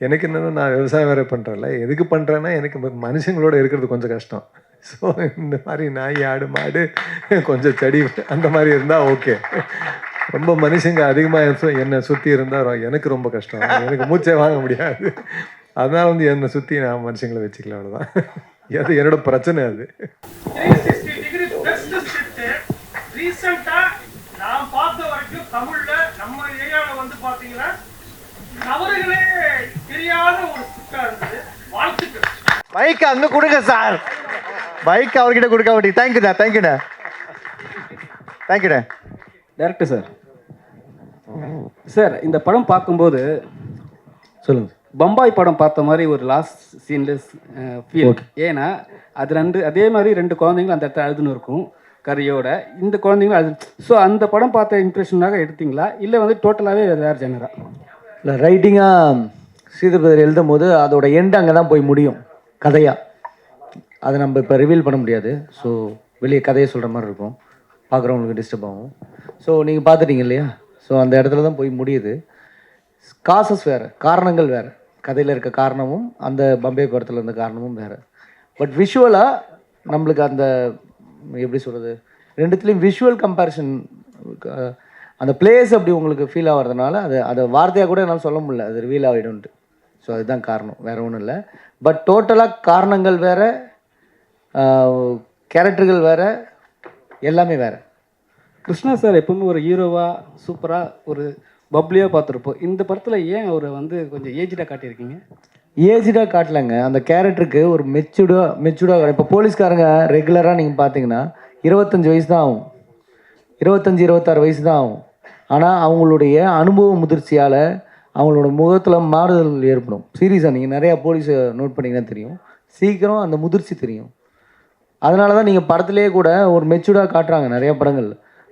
எனக்கு என்னென்னா நான் விவசாயம் வேறு பண்ணுறேன்ல எதுக்கு பண்ணுறேன்னா எனக்கு மனுஷங்களோட இருக்கிறது கொஞ்சம் கஷ்டம். ஸோ இந்த மாதிரி நாய் ஆடு மாடு கொஞ்சம் செடி அந்த மாதிரி இருந்தால் ஓகே ரொம்ப மனுஷங்க அதிகமாக என்னை சுற்றி இருந்தால் எனக்கு ரொம்ப கஷ்டம். எனக்கு மூச்சே வாங்க முடியாது. அதனால வந்து என்னை சுற்றி நான் மனுஷங்களை வச்சுக்கல அவ்வளோதான் அது என்னோட பிரச்சனை அது. நான் பார்த்த வரைக்கும் தமிழ்ல நம்ம ஏரியாவில் வந்து பார்த்தீங்கன்னா தவறுகளே தெரியாத ஒரு சுட்டா இருந்தது வாழ்த்துக்கள். பைக் அங்க கொடுங்க சார் பைக் அவர்கிட்ட கொடுக்க மாட்டீங்க. தேங்க்யூண்ணா தேங்க்யூண்ணா தேங்க்யூண்ணா டேரக்டர் சார் சார் இந்த படம் பார்க்கும்போது சொல்லுங்க. பம்பாய் படம் பார்த்த மாதிரி ஒரு லாஸ்ட் சீன்ல ஃபீல் ஏன்னா அது ரெண்டு அதே மாதிரி ரெண்டு குழந்தைங்களும் அந்த இடத்துல அழுதுன்னு இருக்கும் கரையோட. இந்த குழந்தைங்களும் அழு ஸோ அந்த படம் பார்த்த இம்ப்ரெஷனாக எடுத்தீங்களா? இல்லை வந்து டோட்டலாகவே வேறு ஜெனரா இல்லை ரைட்டிங்காக சீதர்பதர் எழுதும் போது அதோட எண்ட் அங்கே தான் போய் முடியும் கதையாக அதை நம்ம இப்போ ரிவீல் பண்ண முடியாது. ஸோ வெளியே கதையை சொல்கிற மாதிரி இருக்கும். பார்க்குறவங்களுக்கு டிஸ்டர்ப் ஆகும். ஸோ நீங்கள் பார்த்துட்டீங்க இல்லையா? ஸோ அந்த இடத்துல தான் போய் முடியுது. காசஸ் வேறு காரணங்கள் வேறு. கதையில் இருக்க காரணமும் அந்த பம்பே குரத்தில் இருந்த காரணமும் வேறு. பட் விஷுவலாக நம்மளுக்கு அந்த எப்படி சொல்கிறது ரெண்டுத்துலேயும் விஷுவல் கம்பேரிசன் அந்த பிளேஸ் அப்படி உங்களுக்கு ஃபீல் ஆகிறதுனால அது அதை வார்த்தையாக கூட என்னால் சொல்ல முடியல. அது ரிவீல் ஆகிடும்ட்டு ஸோ அதுதான் காரணம். வேறு ஒன்றும் இல்லை. பட் டோட்டலாக காரணங்கள் வேறு கேரக்டர்கள் வேறு எல்லாமே வேறு. கிருஷ்ணா சார் எப்பவுமே ஒரு ஹீரோவா சூப்பராக ஒரு பப்ளியாக பார்த்துருப்போம். இந்த படத்தில் ஏன் அவரை வந்து கொஞ்சம் ஏஜ்டாக காட்டியிருக்கீங்க? ஏஜ்டாக காட்டலைங்க. அந்த கேரக்டருக்கு ஒரு மெச்சூர்டாக மெச்சூர்டாக இப்போ போலீஸ்காரங்க ரெகுலராக நீங்கள் பார்த்தீங்கன்னா இருபத்தஞ்சி வயசு தான் ஆகும். இருபத்தஞ்சி இருபத்தாறு வயசு தான் ஆகும். ஆனால் அவங்களுடைய அனுபவ முதிர்ச்சியால் அவங்களோட முகத்தில் மாறுதல் ஏற்படும். சீரியஸாக நீங்கள் நிறையா போலீஸை நோட் பண்ணிங்கன்னா தெரியும். சீக்கிரம் அந்த முதிர்ச்சி தெரியும். அதனால தான் நீங்கள் படத்துலேயே கூட ஒரு மெச்சூர்டாக காட்டுறாங்க நிறையா படங்கள்.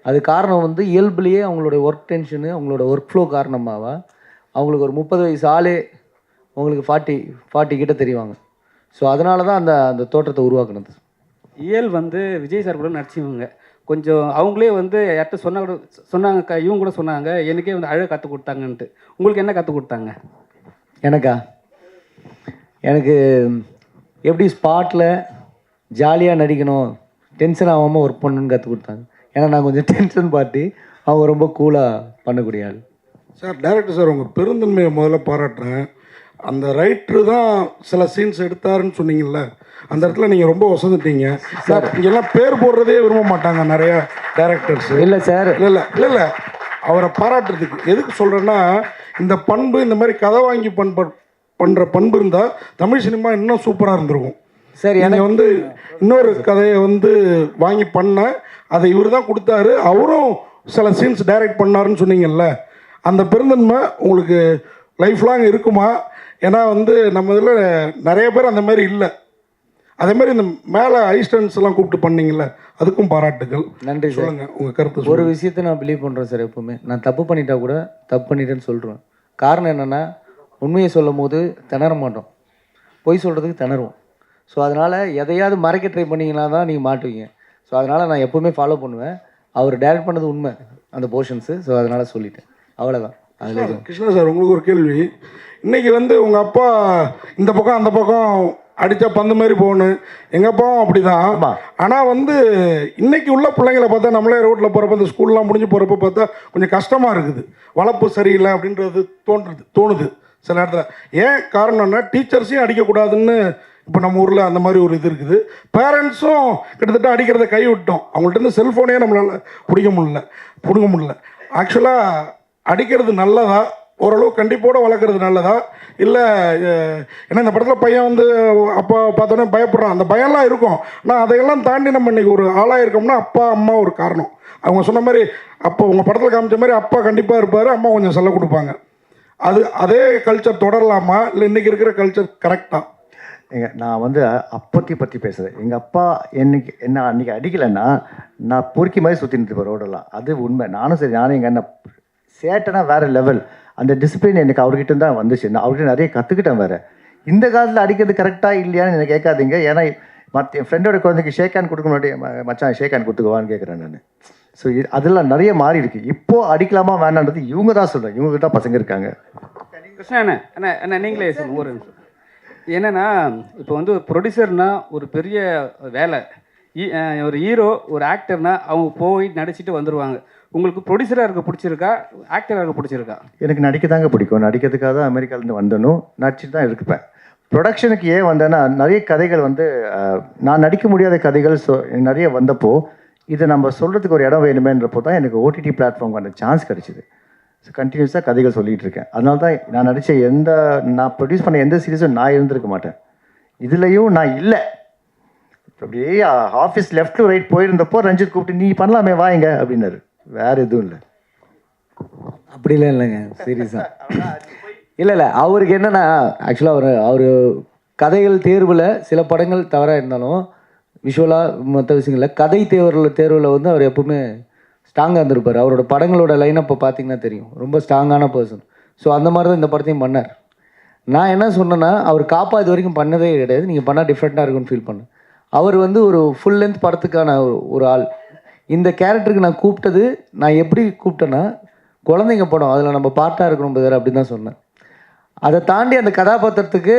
அது காரணம் வந்து இயல்புலேயே அவங்களுடைய ஒர்க் டென்ஷனு அவங்களோட ஒர்க் ஃப்ளோ காரணமாக அவங்களுக்கு ஒரு முப்பது வயசு ஆளே உங்களுக்கு ஃபார்ட்டி ஃபார்ட்டி கிட்ட தெரிவாங்க. ஸோ அதனால தான் அந்த அந்த தோற்றத்தை உருவாக்குனது. இயல் வந்து விஜய் சார் கூட நடிச்சவங்க. கொஞ்சம் அவங்களே வந்து யார்கிட்ட சொன்னா கூட சொன்னாங்க இவங்க கூட சொன்னாங்க எனக்கே வந்து அழகு கற்றுக் கொடுத்தாங்கன்ட்டு. உங்களுக்கு என்ன கற்றுக் கொடுத்தாங்க? எனக்கா? எனக்கு எப்படி ஸ்பாட்டில் ஜாலியாக நடிக்கணும் டென்ஷன் ஆகாமல் ஒர்க் பண்ணணும்னு கற்றுக் கொடுத்தாங்க. ஏன்னா நான் கொஞ்சம் டென்ஷன் பார்ட்டி அவங்க ரொம்ப கூலாக பண்ணக்கூடிய ஆள். சார் டைரக்டர் சார் உங்கள் பெருந்தன்மையை முதல்ல பாராட்டுறேன். அந்த ரைட்ரு தான் சில சீன்ஸ் எடுத்தாருன்னு சொன்னீங்கல்ல அந்த இடத்துல நீங்கள் ரொம்ப வசந்துட்டீங்க சார் இங்கெல்லாம் பேர் போடுறதே விரும்ப மாட்டாங்க நிறைய டேரக்டர்ஸ் இல்லை சார். இல்லை இல்லை இல்லை இல்லை. அவரை பாராட்டுறதுக்கு. எதுக்கு சொல்கிறேன்னா இந்த பண்பு இந்த மாதிரி கதை வாங்கி பண்ப பண்ணுற பண்பு இருந்தால் தமிழ் சினிமா இன்னும் சூப்பராக இருந்திருக்கும். சரி எனக்கு வந்து இன்னொரு கதையை வந்து வாங்கி பண்ண அதை இவர் தான் கொடுத்தாரு. அவரும் சில சீன்ஸ் டைரக்ட் பண்ணாருன்னு சொன்னீங்கல்ல. அந்த பெருந்தன்மை உங்களுக்கு லைஃப் லாங் இருக்குமா? ஏன்னா வந்து நம்ம இதில் நிறைய பேர் அந்த மாதிரி இல்லை. அதே மாதிரி இந்த மேலே ஐஸ்டன்ஸ் எல்லாம் கூப்பிட்டு பண்ணீங்கல்ல அதுக்கும் பாராட்டுகள். நன்றி சொல்லுங்க உங்க கருத்து ஒரு விஷயத்தை நான் பிலீவ் பண்ணுறேன் சார் எப்பவுமே. நான் தப்பு பண்ணிட்டா கூட தப்பு பண்ணிட்டேன்னு சொல்கிறேன் காரணம் என்னென்னா உண்மையை சொல்லும் போது திணற மாட்டோம். பொய் சொல்கிறதுக்கு திணறுவோம். ஸோ அதனால் எதையாவது மறைக்க ட்ரை பண்ணீங்கன்னா தான் நீங்கள் மாட்டுவீங்க. ஸோ அதனால் நான் எப்போவுமே ஃபாலோ பண்ணுவேன். அவர் டைரக்ட் பண்ணது உண்மை அந்த போர்ஷன்ஸு ஸோ அதனால் சொல்லிட்டேன். அவ்வளோதான் அதில் கிருஷ்ணா சார் உங்களுக்கு ஒரு கேள்வி. இன்னைக்கு வந்து உங்க அப்பா இந்த பக்கம் அந்த பக்கம் அடிச்சா பந்து மாதிரி போகணும். எங்க அப்பாவும் அப்படிதான். ஆமா. ஆனா வந்து இன்னைக்கு உள்ள பிள்ளைங்களை பார்த்தா நம்மளே ரோட்ல போறப்ப இந்த ஸ்கூல்லாம் முடிஞ்சு போறப்ப பார்த்தா கொஞ்சம் கஷ்டமா இருக்குது. வளர்ப்பு சரியில்லை அப்படின்றது தோன்றுது தோணுது சில இடத்துல ஏன் காரணம்னா டீச்சர்ஸையும் அடிக்கக்கூடாதுன்னு இப்போ நம்ம ஊரில் அந்த மாதிரி ஒரு இது இருக்குது. பேரண்ட்ஸும் கிட்டத்தட்ட அடிக்கிறத கை விட்டோம் அவங்கள்ட்ட இருந்து செல்ஃபோனே நம்மளால் பிடிக்க முடியல பிடுங்க முடியல. ஆக்சுவலாக அடிக்கிறது நல்லதா? ஓரளவு கண்டிப்போட வளர்க்குறது நல்லதா? இல்லை ஏன்னா இந்த படத்தில் பையன் வந்து அப்பா பார்த்தோன்னே பயப்படுறான். அந்த பயம்லாம் இருக்கும். ஆனால் அதையெல்லாம் தாண்டி நம்ம இன்றைக்கி ஒரு ஆளாக இருக்கோம்னா அப்பா அம்மா ஒரு காரணம். அவங்க சொன்ன மாதிரி அப்போ உங்கள் படத்தில் காமிச்ச மாதிரி அப்பா கண்டிப்பாக இருப்பார் அம்மா கொஞ்சம் செல்ல கொடுப்பாங்க. அது அதே கல்ச்சர் தொடரலாமா? இல்லை இன்றைக்கி இருக்கிற கல்ச்சர் கரெக்டாக எங்க நான் வந்து அப்பத்தி பற்றி பேசுகிறேன் எங்கள் அப்பா என்னைக்கு என்ன அன்றைக்கி அடிக்கலைன்னா நான் பொறுக்கி மாதிரி சுற்றி நிறுத்துப்பேன் ரோடெல்லாம். அது உண்மை. நானும் சரி நானும் எங்கள் அண்ணன் சேட்டைனா வேறு லெவல் அந்த டிசிப்ளின் எனக்கு அவர்கிட்ட தான் வந்துச்சு. நான் அவர்கிட்ட நிறைய கற்றுக்கிட்டேன் வேறு. இந்த காலத்தில் அடிக்கிறது கரெக்டாக இல்லையான்னு எனக்கு கேட்காதீங்க. ஏன்னா மற்ற என் ஃப்ரெண்டோட குழந்தைக்கு ஷேக் ஹேண்ட் கொடுக்க முன்னாடி "ம- மச்சான் ஷேக் ஹேண்ட் கொடுத்துக்குவான்னு கேட்குறேன் நான். ஸோ அதெல்லாம் நிறைய மாறி இருக்கு. இப்போ அடிக்கலாமா வேணான்றது இவங்க தான் சொல்கிறேன் இவங்க தான் பசங்க இருக்காங்க. கிருஷ்ணா அண்ணா அண்ணா அண்ணா நீங்களே சொல்லுங்க ஒரு நிமிஷம். என்னன்னா இப்போ வந்து ஒரு ப்ரொடியூசர்னா ஒரு பெரிய வேலை. ஒரு ஹீரோ ஒரு ஆக்டர்னா அவங்க போய் நடிச்சிட்டு வந்துடுவாங்க உங்களுக்கு ப்ரொடியூசராக இருக்க பிடிச்சிருக்கா? ஆக்டராக இருக்க பிடிச்சிருக்கா? எனக்கு நடிக்க தாங்க பிடிக்கும். நடிக்கிறதுக்காக தான் அமெரிக்காலேருந்து வந்தனும். நடிச்சுட்டு தான் இருப்பேன். ப்ரொடக்ஷனுக்கு ஏன் வந்தேன்னா நிறைய கதைகள் வந்து நான் நடிக்க முடியாத கதைகள் சொ நிறைய வந்தப்போ இதை நம்ம சொல்கிறதுக்கு ஒரு இடம் வேணுமேன்றப்போ தான் எனக்கு ஓடிடி பிளாட்ஃபார்ம் அந்த சான்ஸ் கிடச்சிது. ஸோ கண்டினியூஸாக கதைகள் சொல்லிகிட்டு இருக்கேன். அதனால தான் நான் நடித்த எந்த நான் ப்ரொடியூஸ் பண்ண எந்த சீரீஸும் நான் இருந்திருக்க மாட்டேன். இதுலேயும் நான் இல்லை. அப்படியே ஆஃபீஸ் லெஃப்ட் டு ரைட் போயிருந்தப்போ ரஞ்சித் கூப்பிட்டு நீ பண்ணலாமே வாங்க அப்படின்னாரு. வேறு எதுவும் இல்லை. அப்படிலாம் இல்லைங்க சீரியஸாக இல்லை இல்லை அவருக்கு என்னன்னா ஆக்சுவலாக அவர் அவர் கதைகள் தேர்வில் சில படங்கள் தவறாக இருந்தாலும் விஷுவலாக மற்ற விஷயங்களில் கதை தேர்வில் தேர்வில் வந்து அவர் எப்பவுமே ஸ்ட்ராங்காக இருந்திருப்பார். அவரோட படங்களோட லைனப்பை பார்த்தீங்கன்னா தெரியும். ரொம்ப ஸ்ட்ராங்கான பர்சன் ஸோ அந்த மாதிரி தான் இந்த படத்தையும் பண்ணார். நான் என்ன சொன்னேன்னா அவர் காப்பா இது வரைக்கும் பண்ணதே கிடையாது. நீங்கள் பண்ணால் டிஃப்ரெண்ட்டாக இருக்கும்னு ஃபீல் பண்ணேன். அவர் வந்து ஒரு ஃபுல் லென்த் படத்துக்கான ஒரு- ஒரு ஆள். இந்த கேரக்டருக்கு நான் கூப்பிட்டது நான் எப்படி கூப்பிட்டேன்னா குழந்தைங்க படம் அதில் நம்ம பாட்டாக இருக்கணும் பதர் அப்படின்னு தான் சொன்னேன். அதை தாண்டி அந்த கதாபாத்திரத்துக்கு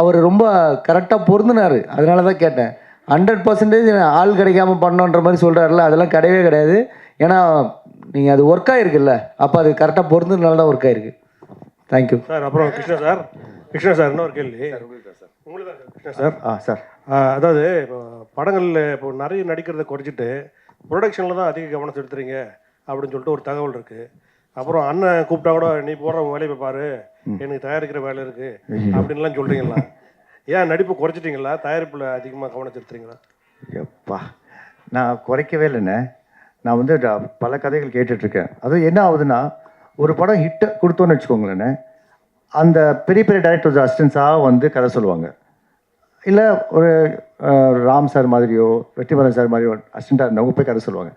அவர் ரொம்ப கரெக்டாக பொருந்தினார். அதனால தான் கேட்டேன். ஹண்ட்ரட் பர்சன்டேஜ் ஆள் கிடைக்காம பண்ணோன்ற மாதிரி சொல்கிறாருல அதெல்லாம் கிடையவே கிடையாது. ஏன்னா நீங்கள் அது ஒர்க் ஆகிருக்குல்ல அப்போ அது கரெக்டாக பொருந்ததுனால தான் ஒர்க் ஆயிருக்கு. தேங்க்யூ சார் அப்புறம் கிருஷ்ணா சார். கிருஷ்ணா சார் இன்னொரு கேள்வி. உங்களுக்கு தான் சார். கிருஷ்ணா சார். ஆ சார். அதாவது இப்போ படங்களில் இப்போ நிறைய நடிக்கிறத குறைச்சிட்டு ப்ரொடக்ஷனில் தான் அதிக கவனம் செலுத்துறீங்க அப்படின்னு சொல்லிட்டு ஒரு தகவல் இருக்குது அப்புறம் அண்ணன் கூப்பிட்டா கூட நீ போடுற வேலையை பாரு. எனக்கு தயாரிக்கிற வேலை இருக்குது அப்படின்லாம் சொல்கிறீங்களா ஏன் நடிப்பு குறைச்சிட்டிங்களா? தயாரிப்பில் அதிகமாக கவனம் செலுத்துறீங்களா? எப்பா நான் குறைக்கவே இல்லைண்ணே. நான் வந்து பல கதைகள் கேட்டுட்ருக்கேன். அது என்ன ஆகுதுன்னா ஒரு படம் ஹிட்டை கொடுத்தோன்னு வச்சுக்கோங்களேண்ணே அந்த பெரிய பெரிய டேரக்டர்ஸ் அசிஸ்டன்ஸாக வந்து கதை சொல்லுவாங்க. இல்லை ஒரு ராம் சார் மாதிரியோ வெற்றிமாறன் சார் மாதிரியோ அசிஸ்டண்ட்டாக இருந்தவங்க போய் கதை சொல்லுவாங்க.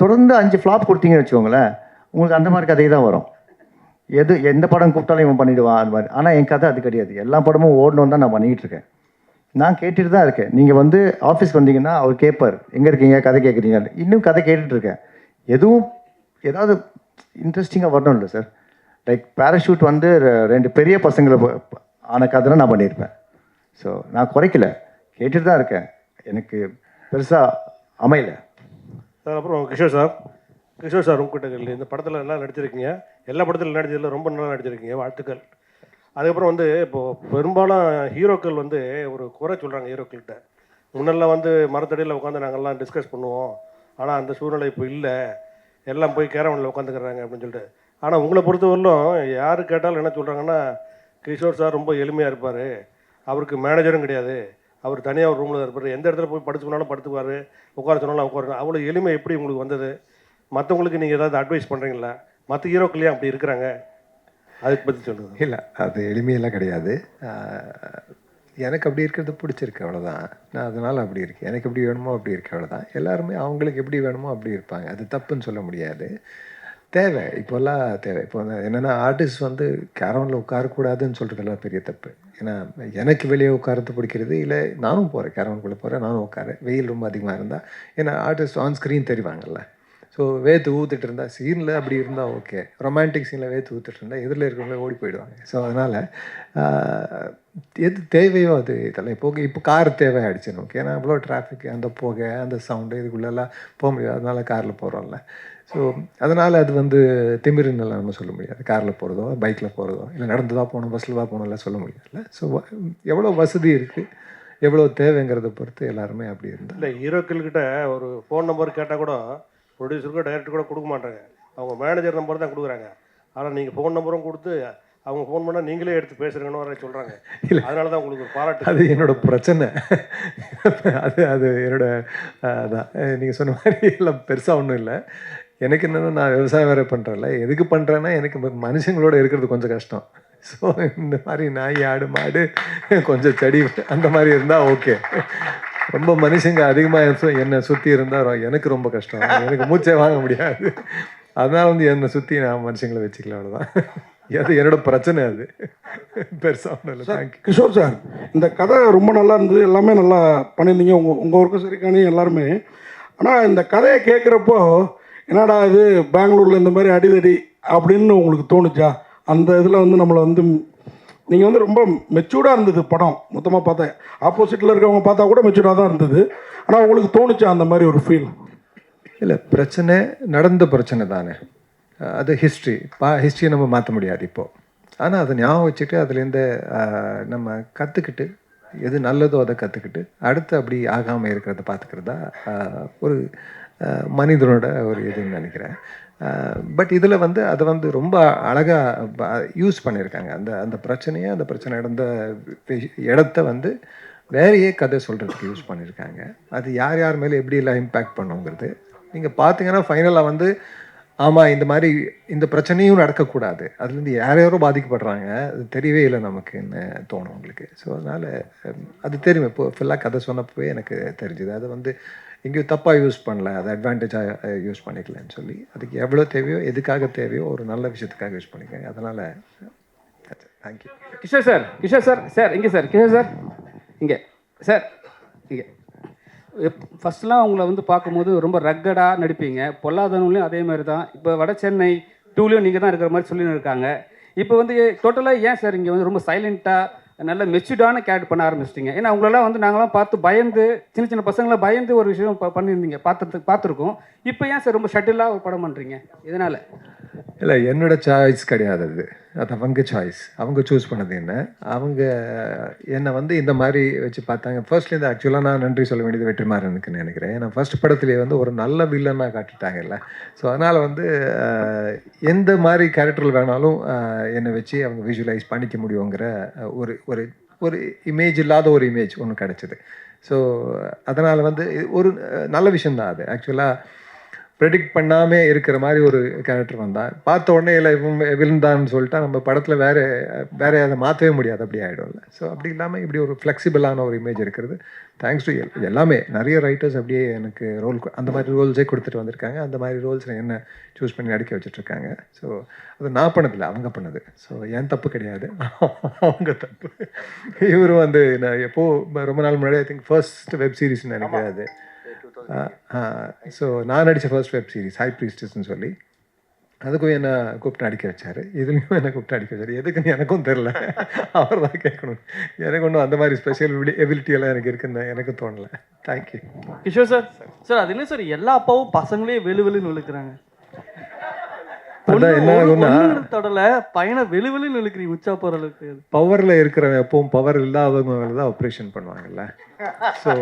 தொடர்ந்து அஞ்சு ஃப்ளாப் கொடுத்தீங்கன்னு வச்சுக்கோங்களேன் உங்களுக்கு அந்த மாதிரி கதை தான் வரும். எது எந்த படம் கூப்பிட்டாலும் இவன் பண்ணிவிடுவான் அந்த மாதிரி. ஆனால் என் கதை அது கிடையாது. எல்லா படமும் ஓடணும் தான் நான் பண்ணிக்கிட்டு இருக்கேன். நான் கேட்டுட்டு தான் இருக்கேன். நீங்கள் வந்து ஆஃபீஸ் வந்தீங்கன்னா அவர் கேட்பார் எங்கே இருக்கீங்க? கதை கேட்குறீங்க இன்னும் கதை கேட்டுட்ருக்கேன் எதுவும் ஏதாவது இன்ட்ரெஸ்டிங்காக வரணும் இல்லை சார். லைக் பேராஷூட் வந்து ரெண்டு பெரிய பசங்களை ஆன கதை நான் பண்ணியிருப்பேன். ஸோ நான் குறைக்கல. கேட்டுட்டு தான் இருக்கேன். எனக்கு பெருசாக அமையலை. சார் அப்புறம் கிஷோர் சார். கிஷோர் சார் உங்ககிட்ட இந்த படத்தில் எல்லாம் நடிச்சிருக்கீங்க. எல்லா படத்திலும் நடிச்சதில் ரொம்ப நல்லா நடிச்சிருக்கீங்க. வாழ்த்துக்கள். அதுக்கப்புறம் வந்து இப்போது பெரும்பாலும் ஹீரோக்கள் வந்து ஒரு குறை சொல்கிறாங்க ஹீரோக்கள்கிட்ட. முன்னெல்லாம் வந்து மரத்தடியில் உட்காந்து நாங்கள்லாம் டிஸ்கஸ் பண்ணுவோம். ஆனால் அந்த சூழ்நிலை இப்போ இல்லை. எல்லாம் போய் கேரவனில் உட்காந்துக்கிறாங்க அப்படின்னு சொல்லிட்டு. ஆனால் உங்களை பொறுத்தவரையிலும் யார் கேட்டாலும் என்ன சொல்கிறாங்கன்னா கிஷோர் சார் ரொம்ப எளிமையாக இருப்பார். அவருக்கு மேனேஜரும் கிடையாது. அவர் தனியாக ஒரு ரூமில் தான் இருப்பார். எந்த இடத்துல போய் படுத்து சொன்னாலும் படுத்துக்குவார். உட்கார சொன்னாலும் உட்காரு அவ்வளோ எளிமை எப்படி உங்களுக்கு வந்தது? மற்றவங்களுக்கு நீங்கள் ஏதாவது அட்வைஸ் பண்ணுறீங்களா மற்ற ஹீரோக்கள்லேயும் அப்படி இருக்கிறாங்க. அதுக்கு பற்றி சொல்லுங்கள் இல்லை அது எளிமையெல்லாம் கிடையாது. எனக்கு அப்படி இருக்கிறது பிடிச்சிருக்கு அவ்வளோதான் நான் அதனால் அப்படி இருக்கேன். எனக்கு எப்படி வேணுமோ அப்படி இருக்கு அவ்வளோதான் எல்லாருமே அவங்களுக்கு எப்படி வேணுமோ அப்படி இருப்பாங்க. அது தப்புன்னு சொல்ல முடியாது. தேவை. இப்போல்லாம் தேவை. இப்போ என்னென்னா ஆர்டிஸ்ட் வந்து கேரவனில் உட்காரக்கூடாதுன்னு சொல்கிறதெல்லாம் பெரிய தப்பு. ஏன்னா எனக்கு வெளியே உட்காரத்து பிடிக்கிறது இல்லை நானும் போகிறேன் கேரவனுக்குள்ளே போகிறேன் நானும் உட்காரேன் வெயில் ரொம்ப அதிகமாக இருந்தால் ஏன்னா ஆர்டிஸ்ட் ஆன் ஸ்க்ரீன் தெரிவாங்கல்ல. ஸோ வேத்து ஊத்துட்டு இருந்தால் சீனில் அப்படி இருந்தால் ஓகே ரொமான்டிக் சீனில் வேத்து ஊத்துட்டு இருந்தால் எதிரில் இருக்கிறவங்களே ஓடி போயிடுவாங்க. ஸோ அதனால் எது தேவையோ அது இதெல்லாம். இப்போ இப்போ கார் தேவை நமக்கு ஏன்னா அவ்வளோ டிராஃபிக் அந்த புகை அந்த சவுண்டு இதுக்குள்ளெல்லாம் போக முடியாது. அதனால காரில் போகிறோம்ல ஸோ அதனால் அது வந்து திமிருன்னெல்லாம் நம்ம சொல்ல முடியாது. காரில் போகிறதோ பைக்கில் போகிறதோ இல்லை நடந்து தான் போகணும் பஸ்ஸில் தான் போகணும்லாம் சொல்ல முடியாதுல்ல. ஸோ எவ்வளோ வசதி இருக்குது எவ்வளோ தேவைங்கிறத பொறுத்து எல்லாருமே அப்படி இருந்தால் இல்லை ஹீரோக்கள்கிட்ட ஒரு ஃபோன் நம்பர் கேட்டால் கூட ப்ரொடியூசருக்கோ டைரக்டர் கூட கொடுக்க மாட்டாங்க. அவங்க மேனேஜர் நம்பர் தான் கொடுக்குறாங்க. ஆனால் நீங்கள் ஃபோன் நம்பரும் கொடுத்து அவங்க ஃபோன் பண்ணால் நீங்களே எடுத்து பேசுகிறீங்கன்னு வர சொல்கிறாங்க அதனால தான் உங்களுக்கு ஒரு பாராட்டு. அது என்னோட பிரச்சனை. அது அது என்னோட அதான். நீங்கள் சொன்ன மாதிரி எல்லாம் பெருசாக ஒன்றும் இல்லை. எனக்கு என்னென்னா நான் விவசாயம் வேறு பண்ணுறேன்ல எதுக்கு பண்ணுறேன்னா எனக்கு மனுஷங்களோட இருக்கிறது கொஞ்சம் கஷ்டம். ஸோ இந்த மாதிரி நாய் ஆடு மாடு கொஞ்சம் செடி அந்த மாதிரி இருந்தால் ஓகே ரொம்ப மனுஷங்க அதிகமாக என்னை சுற்றி இருந்தால் எனக்கு ரொம்ப கஷ்டம். எனக்கு மூச்சே வாங்க முடியாது. அதனால வந்து என்னை சுற்றி நான் மனுஷங்களை வச்சுக்கல அவ்வளோதான் அது என்னோட பிரச்சனை அது. பெருசாக ஒன்றும் இல்லை. தேங்க்யூ கிஷோர் சார் இந்த கதை ரொம்ப நல்லா இருந்தது. எல்லாமே நல்லா பண்ணியிருந்தீங்க. உங்கள் உங்கள் ஒர்க்கும் சரி காணி எல்லாருமே. ஆனால் இந்த கதையை கேட்குறப்போ என்னடா இது பெங்களூரில் இந்த மாதிரி அடிதடி அப்படின்னு உங்களுக்கு தோணுச்சா? அந்த இதில் வந்து நம்மளை வந்து நீங்கள் வந்து ரொம்ப மெச்சூர்டாக இருந்தது படம் மொத்தமாக பார்த்தேன் ஆப்போசிட்டில் இருக்கவங்க பார்த்தா கூட மெச்சூர்டாக தான் இருந்தது. ஆனால் உங்களுக்கு தோணுச்சா அந்த மாதிரி ஒரு ஃபீல் இல்லை பிரச்சனை நடந்த பிரச்சனை தானே. அது ஹிஸ்ட்ரி பா ஹிஸ்ட்ரியை நம்ம மாற்ற முடியாது இப்போது ஆனால் அதை ஞாபகம் வச்சுட்டு அதுலேருந்து நம்ம கற்றுக்கிட்டு எது நல்லதோ அதை கற்றுக்கிட்டு அடுத்து அப்படி ஆகாமல் இருக்கிறத பார்த்துக்கிறதா ஒரு மனிதனோட ஒரு இதுன்னு நினைக்கிறேன். பட் இதில் வந்து அதை வந்து ரொம்ப அழகாக யூஸ் பண்ணியிருக்காங்க. அந்த அந்த பிரச்சனையை அந்த பிரச்சனை நடந்த இடத்த வந்து வேறையே கதை சொல்கிறதுக்கு யூஸ் பண்ணியிருக்காங்க. அது யார் யார் மேலே எப்படி எல்லாம் இம்பேக்ட் பண்ணுங்கிறது. நீங்கள் பார்த்தீங்கன்னா ஃபைனலாக வந்து ஆமாம் இந்த மாதிரி இந்த பிரச்சனையும் நடக்கக்கூடாது. அதுலேருந்து யார் யாரோ பாதிக்கப்படுறாங்க அது தெரியவே இல்லை நமக்குன்னு தோணும் உங்களுக்கு. ஸோ அதனால் அது தெரியும். இப்போ ஃபுல்லாக கதை சொன்னப்பவே எனக்கு தெரிஞ்சுது. அது வந்து எங்கேயும் தப்பாக யூஸ் பண்ணல அதை அட்வான்டேஜாக யூஸ் பண்ணிக்கலன்னு சொல்லி அதுக்கு எவ்வளோ தேவையோ எதுக்காக தேவையோ ஒரு நல்ல விஷயத்துக்காக யூஸ் பண்ணிக்கோங்க. அதனால் thank you Kishore sir Kishore sir sir இங்கே சார் கிஷோர் சார் இங்கே சார் இங்கே. ஃபஸ்ட்லாம் அவங்கள வந்து பார்க்கும்போது ரொம்ப ரக்கடாக நடிப்பீங்க. பொல்லாதவங்களையும் அதே மாதிரி தான் இப்போ வட சென்னை டூலையும் நீங்கள் தான் இருக்கிற மாதிரி சொல்லின்னு இருக்காங்க இப்போ வந்து டோட்டலாக ஏன் சார் இங்கே வந்து ரொம்ப சைலண்ட்டாக நல்ல மெச்சூர்டான கேரக்டர் பண்ண ஆரம்பிச்சிட்டிங்க? ஏன்னா அவங்களெல்லாம் வந்து நாங்களாம் பார்த்து பயந்து சின்ன சின்ன பசங்களாம் பயந்து ஒரு விஷயம் ப- பண்ணியிருந்தீங்க. பார்த்துட்டு பார்த்துருக்கோம். இப்போ ஏன் சார் ரொம்ப ஷட்டிலாக ஒரு படம் பண்ணுறீங்க இதனால் இல்லை என்னோட சாய்ஸ் கிடையாது அது. அது அவங்க சாய்ஸ் அவங்க சூஸ் பண்ணது என்ன? அவங்க என்னை வந்து இந்த மாதிரி வச்சு பார்த்தாங்க. ஃபர்ஸ்ட்லேருந்து ஆக்சுவலாக நான் நன்றி சொல்ல வேண்டியது வெற்றிமாறனுக்கு நினைக்கிறேன். ஏன்னா ஃபர்ஸ்ட் படத்துலேயே வந்து ஒரு நல்ல வில்லனாக காட்டிட்டாங்கல்ல. ஸோ அதனால் வந்து எந்த மாதிரி கேரக்டர் வேணாலும் என்னை வச்சு அவங்க விஷுவலைஸ் பண்ணிக்க முடியுங்கிற ஒரு ஒரு ஒரு இமேஜ் இல்லாத ஒரு இமேஜ் ஒன்று கிடச்சிது. ஸோ அதனால் வந்து ஒரு நல்ல விஷயந்தான் அது. ஆக்சுவலாக ப்ரெடிக்ட் பண்ணாமே இருக்கிற மாதிரி ஒரு கேரக்டர் வந்தான் பார்த்த உடனே இல்லை இவன் விழுந்தான்னு சொல்லிட்டா நம்ம படத்தில் வேற வேற அதை மாற்றவே முடியாது அப்படி ஆகிடும்ல ஸோ அப்படி இல்லாமல் இப்படி ஒரு ஃப்ளெக்சிபிளான ஒரு இமேஜ் இருக்கிறது. தேங்க்ஸ் டு எல்லாமே நிறைய ரைட்டர்ஸ் அப்படியே எனக்கு ரோல் அந்த மாதிரி ரோல்ஸே கொடுத்துட்டு வந்திருக்காங்க. அந்த மாதிரி ரோல்ஸ் என்ன சூஸ் பண்ணி நடிக்க வச்சுட்ருக்காங்க. ஸோ அது நான் பண்ணதில்லை அவங்க பண்ணது. ஸோ என் தப்பு கிடையாது? அவங்க தப்பு. இவரும் வந்து நான் எப்போ ரொம்ப நாள் முன்னாடி I think first web series நினைக்கிறேன் அது. ஸோ நான் நடித்த ஃபர்ஸ்ட் வெப் சீரிஸ் ஹை ப்ரீஸ்டஸ்ன்னு சொல்லி அதுக்கும் என்ன கூப்பிட்டு அடிக்க வச்சார்? இதுலேயும் என்ன கூப்பிட்டு அடிக்க வச்சார்? எதுக்குன்னு எனக்கும் தெரில அவர் தான் கேட்கணும். எனக்கு ஒன்றும் அந்த மாதிரி ஸ்பெஷல் எபிலிட்டியெல்லாம் எனக்கு இருக்குன்னு எனக்கு தோணலை. தேங்க்யூ கிஷோர் சார் சார் அது என்ன சார் எல்லா அப்பாவும் பசங்களே வெளு வெளுன்னு விழுக்கிறாங்க. என்ன ஆகும்னா தொடல பையனை வெளு உச்சா போற அளவுக்கு. பவரில் இருக்கிறவன் எப்பவும் பவர் இல்லாதவங்க மேலே தான் ஆப்ரேஷன் பண்ணுவாங்கல்ல. ஸோ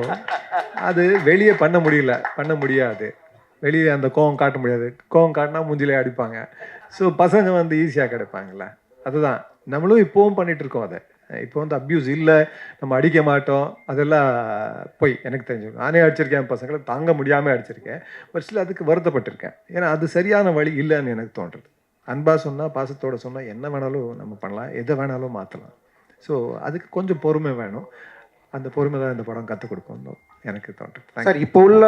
அது வெளியே பண்ண முடியல பண்ண முடியாது. வெளியே அந்த கோவம் காட்ட முடியாது. கோவம் காட்டினா மூஞ்சிலே அடிப்பாங்க. ஸோ பசங்க வந்து ஈஸியாக கிடைப்பாங்கல்ல. அதுதான். நம்மளும் இப்போவும் பண்ணிட்டு இருக்கோம் அதை. இப்போ வந்து அப்யூஸ் இல்லை நம்ம அடிக்க மாட்டோம் அதெல்லாம் போய் எனக்கு தெரிஞ்சு நானே அடிச்சிருக்கேன் பசங்களை தாங்க முடியாமல் அடிச்சிருக்கேன். பட் ஸ்டில் அதுக்கு வருத்தப்பட்டிருக்கேன். ஏன்னா அது சரியான வழி இல்லைன்னு எனக்கு தோன்றுறது அன்பா சொன்னால் பாசத்தோட சொன்னால் என்ன வேணாலும் நம்ம பண்ணலாம் எதை வேணாலும் மாற்றலாம் ஸோ அதுக்கு கொஞ்சம் பொறுமை வேணும். அந்த பொறுமை தான் இந்த படம் கற்றுக் கொடுக்கும் எனக்கு you. சார் இப்போ உள்ள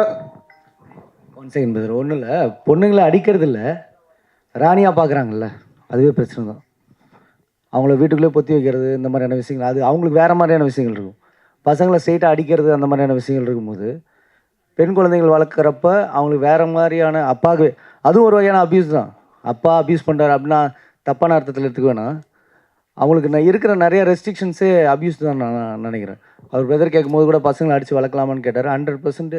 ஒன் செகண்ட் ஒன்றும் இல்லை. பொண்ணுங்களை அடிக்கிறது இல்லை ராணியாக பார்க்குறாங்கல்ல. அதுவே பிரச்சனை தான். அவங்கள வீட்டுக்குள்ளே பொத்தி வைக்கிறது இந்த மாதிரியான விஷயங்கள். அது அவங்களுக்கு வேறு மாதிரியான விஷயங்கள் இருக்கும். பசங்களை ஸ்ட்ரெயிட்டாக அடிக்கிறது அந்த மாதிரியான விஷயங்கள் இருக்கும்போது பெண் குழந்தைகள் வளர்க்குறப்ப அவங்களுக்கு வேறு மாதிரியான அப்பாவுக்கு அதுவும் ஒரு வகையான அப்யூஸ் தான். அப்பா அப்யூஸ் பண்ணுறாரு அப்படின்னா தப்பான அர்த்தத்தில் எடுத்துக்க வேணாம். அவங்களுக்கு நான் இருக்கிற நிறைய ரெஸ்ட்ரிக்ஷன்ஸே அப்யூஸ் தான் நான் நான் நினைக்கிறேன். அவர் பிரதர் கேட்கும்போது கூட பசங்களை அடித்து வளர்க்கலாமான்னு கேட்டார். ஹண்ட்ரட் பர்சன்ட்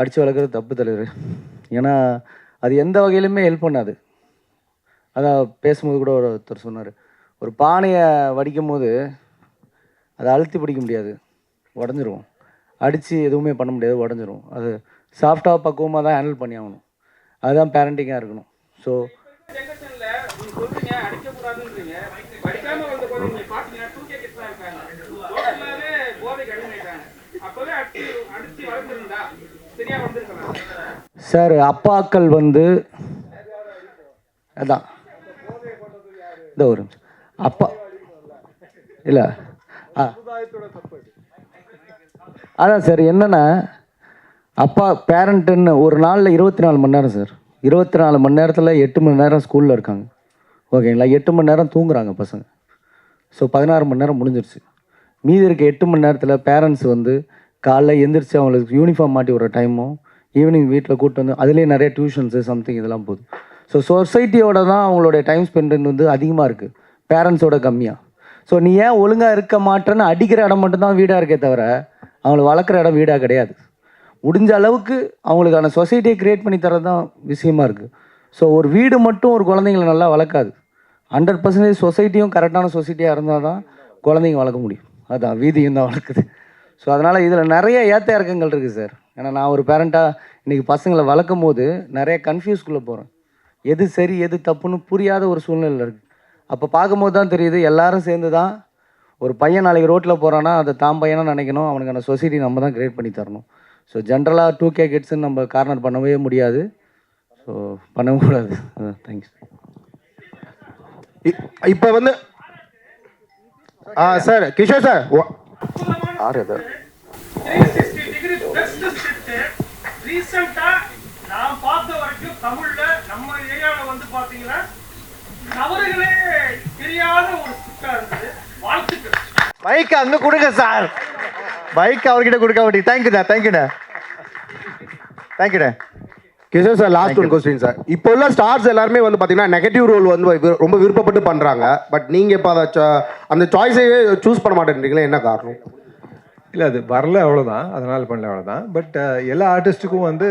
அடித்து வளர்க்குறது தப்பு தலைவர். ஏன்னா அது எந்த வகையிலுமே ஹெல்ப் பண்ணாது. அதான் பேசும்போது கூட ஒருத்தர் சொன்னார். ஒரு பானையை வடிக்கும் போது அதை அழுத்தி பிடிக்க முடியாது. உடஞ்சிரும். அடித்து எதுவுமே பண்ண முடியாது உடஞ்சிரும். அது சாஃப்டாக பக்குவமாக தான் ஹேண்டில் பண்ணி ஆகணும். அதுதான் பேரண்டிங்காக இருக்கணும். ஸோ சார் அப்பாக்கள் வந்து அதான். இந்த ஒரு நிமிஷம். அப்பா. இல்லை. ஆ. அதான் சார் என்னென்னா அப்பா பேரண்ட்டுன்னு ஒரு நாளில் இருபத்தி நாலு மணி நேரம் சார். இருபத்தி நாலு மணி நேரத்தில் எட்டு மணி நேரம் ஸ்கூலில் இருக்காங்க. ஓகேங்களா? எட்டு மணி நேரம் தூங்குறாங்க பசங்க. ஸோ பதினாறு மணி நேரம் முடிஞ்சிருச்சு. மீதி இருக்க எட்டு மணி நேரத்தில் பேரண்ட்ஸ் வந்து காலைல எந்திரிச்சு அவங்களுக்கு யூனிஃபார்ம் மாட்டி விட்ற டைமும் ஈவினிங் வீட்டில் கூப்பிட்டு வந்து அதுலேயே நிறைய டியூஷன்ஸு சம்திங் இதெல்லாம் போகுது. ஸோ சொசைட்டியோட தான் அவங்களுடைய டைம் ஸ்பெண்ட் வந்து அதிகமாக இருக்குது பேரண்ட்ஸோட கம்மியாக ஸோ நீ ஏன் ஒழுங்காக இருக்க மாட்டேன்னு அடிக்கிற இடம் மட்டும்தான் வீடாக இருக்கே தவிர அவங்களை வளர்க்குற இடம் வீடாக கிடையாது. முடிஞ்ச அளவுக்கு அவங்களுக்கான சொசைட்டியை க்ரியேட் பண்ணி தரது தான் விஷயமா இருக்குது ஸோ ஒரு வீடு மட்டும் ஒரு குழந்தைங்களை நல்லா வளர்க்காது. ஹண்ட்ரட் பர்சன்டேஜ் சொசைட்டியும் கரெக்டான சொசைட்டியாக இருந்தால் தான் குழந்தைங்க வளர்க்க முடியும். அதுதான் வீதியும் தான் வளர்க்குது. ஸோ அதனால் இதில் நிறைய ஏற்ற இறக்கங்கள் இருக்குது சார் ஏன்னா நான் ஒரு பேரண்ட்டாக இன்றைக்கி பசங்களை வளர்க்கும் போது நிறைய கன்ஃபியூஸ்குள்ளே போகிறேன் எது சரி எது தப்புன்னு புரியாத ஒரு சூழ்நிலை இருக்குது அப்போ பார்க்கும்போது தான் தெரியுது எல்லாரும் சேர்ந்து தான் ஒரு பையன் நாளைக்கு ரோட்டில் போகிறான்னா அதை தான் பையனாக நினைக்கணும். அவனுக்கான சொசைட்டி நம்ம தான் கிரியேட் பண்ணி தரணும். ஸோ ஜென்ரலாக டூ கே கிட்ஸ்ன்னு நம்ம கார்னர் பண்ணவே முடியாது. ஸோ பண்ணவும் கூடாது. தேங்க்ஸ் இப்போ வந்து ஆ sir Kishore sir three sixty degree best script ரீசெண்டா நான் பார்த்த வரைக்கும் தமிழ்ல நம்ம ஏரியாவில் வந்து பாத்தீங்கன்னா நபர்களே தெரியாத ஒரு ஸ்கிரிப்டா இருந்தது வாழ்த்துக்கள். பைக் அங்கே கொடுங்க சார் பைக் அவர்கிட்ட கொடுக்க மாட்டேங்க தேங்க்யூண்ணா தேங்க்யூண்ணா தேங்க்யூண்ணா Kishore sir last one question sir இப்போ உள்ள ஸ்டார்ஸ் எல்லாருமே வந்து பார்த்தீங்கன்னா நெகட்டிவ் ரோல் வந்து ரொம்ப விருப்பப்பட்டு பண்ணுறாங்க பட் நீங்கள் இப்போ அதை அந்த சாய்ஸையே சூஸ் பண்ண மாட்டேன்றீங்களே என்ன காரணம்? இல்லை அது வரல அவ்வளோதான் அதனால் பண்ணல அவ்வளோதான் பட் எல்லா ஆர்டிஸ்ட்டுக்கும் வந்து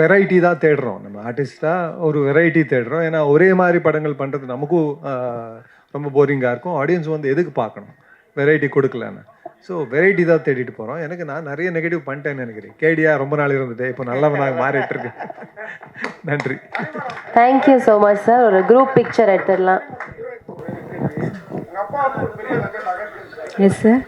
வெரைட்டி தான் தேடுறோம். நம்ம ஆர்டிஸ்டாக ஒரு வெரைட்டி தேடுறோம். ஏன்னா ஒரே மாதிரி படங்கள் பண்ணுறது நமக்கும் ரொம்ப போரிங்காக இருக்கும். ஆடியன்ஸ் வந்து எதுக்கு பார்க்கணும்? வெரைட்டி கொடுக்கலன்னு. ஸோ வெரைட்டி தான் தேடிட்டு போகிறோம் எனக்கு நான் நிறைய நெகட்டிவ் பண்ணிட்டேன்னு நினைக்கிறேன். கேடியா ரொம்ப நாள் இருந்துட்டு இப்போ நல்லவனாக மாறிட்டு இருக்கு. நன்றி. Thank you so much sir ஒரு குரூப் பிக்சர் எடுத்துடலாம். எஸ் சார்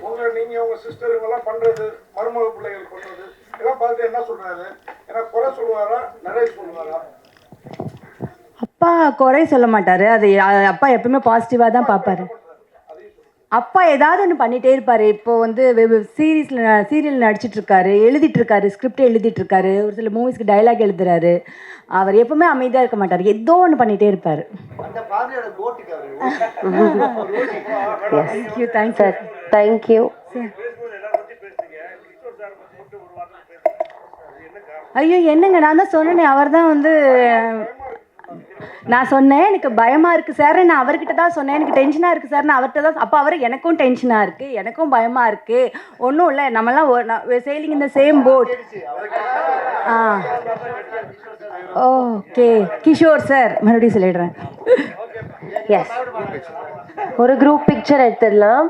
இதெல்லாம் பார்த்து என்ன சொல்கிறாரு ஏன்னா குறை சொல்லுவாரா? நிறைய சொல்லுவாரா? அப்பா குறை சொல்ல மாட்டாரு. அது அப்பா எப்பவுமே பாசிட்டிவாக தான் பார்ப்பாரு. அப்பா ஏதாவது ஒன்று பண்ணிட்டே இருப்பாரு. இப்போ வந்து சீரீஸில் சீரியல் நடிச்சிட்டு இருக்காரு. எழுதிட்டு இருக்காரு. ஸ்கிரிப்ட் எழுதிட்டு இருக்காரு. ஒரு சில மூவிஸ்க்கு டைலாக் எழுதுறாரு. அவர் எப்பவுமே அமைதியாக இருக்க மாட்டார். ஏதோ ஒன்று பண்ணிட்டே இருப்பாரு. Thank you thank you sir. தேங்க்யூ ஐயோ என்னங்க? நான் தான் சொன்னேனே அவர் தான் வந்து நான் சொன்னேன் எனக்கு பயமா இருக்கு சார். நான் அவர்கிட்ட தான் சொன்னேன் எனக்கு டென்ஷனா இருக்கு சார். நான் அவர்கிட்ட தான் அப்போ அவர் எனக்கும் டென்ஷனா இருக்கு எனக்கும் பயமா இருக்கு. ஒன்றும் இல்லை நம்மலாம் சேலிங் இந்த சேம் போட் ஆ. ஓகே கிஷோர் சார் மறுபடியும் சொல்லிடுறேன். எஸ் ஒரு குரூப் பிக்சர் எடுத்துடலாம்.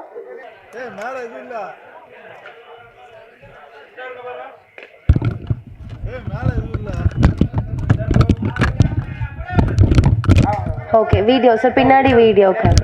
ஓகே வீடியோ சார் பின்னாடி வீடியோ கால்